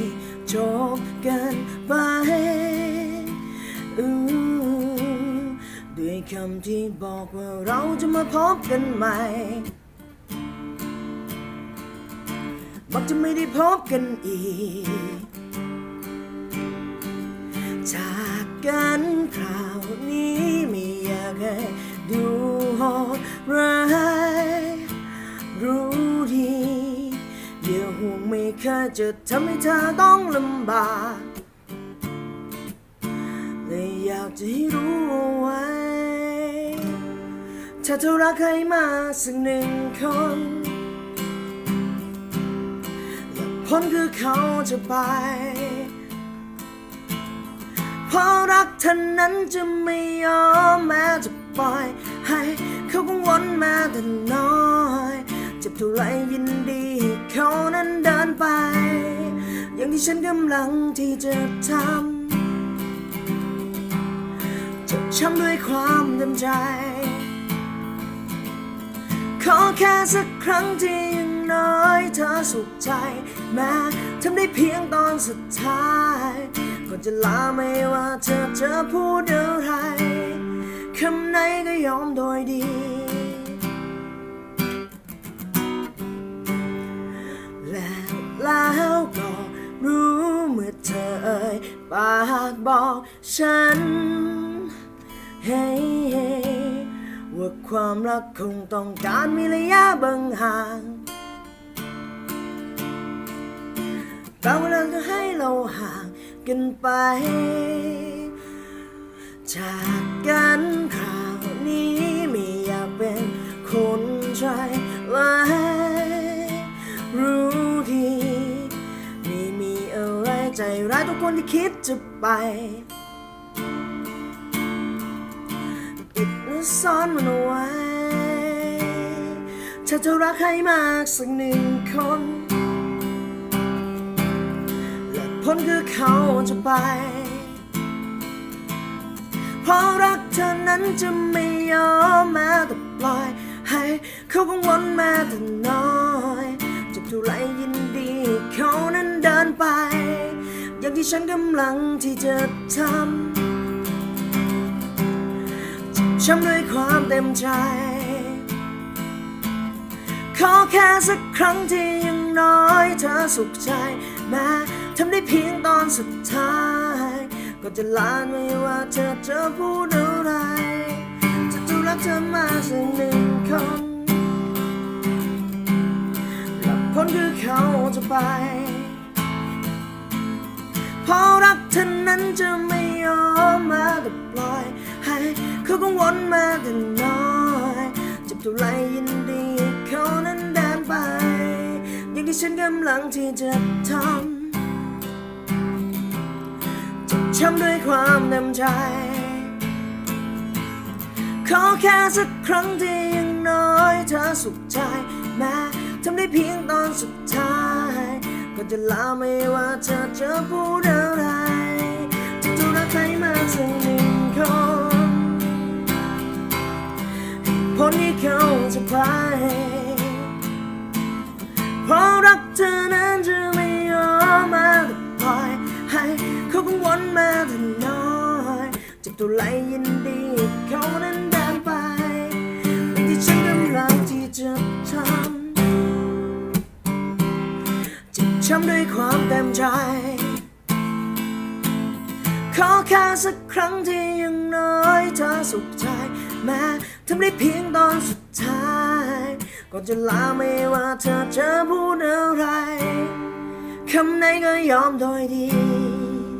ที่จบกันไปด้วยคำที่บอกว่าเราจะมาพบกันใหม่บอกจะไม่ได้พบกันอีก จากกันคราวนี้ไม่อยากให้ดูโหดร้าย ห่วงไม่เคยจะทำให้เธอต้องลำบากเลยอยากจะให้รู้เอาไว้ถ้าเธอรักใครมาสักหนึ่งคนและผลคือเขาจะไปเพราะรักเท่านั้นจะไม่ยอมแม้จะปล่อย ให้เขากังวลแม้แต่น้อย เจ็บเท่าไรยินดีให้เขานั้นเดิน ไป อย่างที่ฉันกำลังที่จะทำจะช้ำด้วยความเต็มใจ ขอแค่สักครั้งที่ยังน้อยเธอสุขใจ แม้ทำได้เพียงตอนสุดท้ายก่อนจะลาไม่ว่าเธอจะพูดอะไรคำไหนก็ยอมโดยดี เธอเอ่ยปากบอกฉัน เฮ้เฮว่าความรักคงต้องการมีระยะบางห่างแต่เวลาจะให้เราห่างกันไป จากกันคราวนี้ไม่อยากเป็นคนใจร้าย ทุกคนที่คิดจะไปปิดและซ่อนมันเอาไว้ถ้าเธอรักใครมากสักหนึ่งคน และผลคือเขาจะไป เพราะรักเธอนั้นจะไม่ยอมแม้แต่ปล่อย ให้เขากังวลแม้แต่น้อย จะเท่าไรยินดีเขานั้นเดินไป อย่างที่ฉันกำลังที่จะทำช้ำด้วยความเต็มใจ ขอแค่สักครั้งที่ยังน้อยเธอสุขใจแม้ทำได้เพียงตอนสุดท้าย ก็จะลานไม่ว่าเธอจะพูดอะไรจะจะรักเธอมาสักหนึ่งคนและผลคือเขาจะไป เธอนั้นจะไม่ยอมมาแต่ปล่อย ให้เขากังวลมาแต่น้อยจ็บเท่าไรยินดีเขานั้นเดินไป อย่างที่ฉันกำลังที่จะทำจ็บช้ำด้วยความเต็มใจ ขอแค่สักครั้งที่ยังน้อยเธอสุขใจแม้ทำได้เพียงตอนสุดท้าย ก็จะลาไม่ว่าเธอจะพูดอะไร รักเธอนั้นจะไม่ยอมมาแต่ปล่อยให้เขากังวลมาแต่น้อยจ็บตัวไรยินดีเขานั้นเดินไปอย่างที่ฉันกำลังที่จะทำจ็บช้ำด้วยความเต็มใจขอแค่สักครั้งที่ยังน้อยเธอสุขใจแม้ทำได้เพียงตอนสุด ก่อนจะลาไม่ว่าเธอจะพูดอะไร คำไหนก็ยอมโดยดี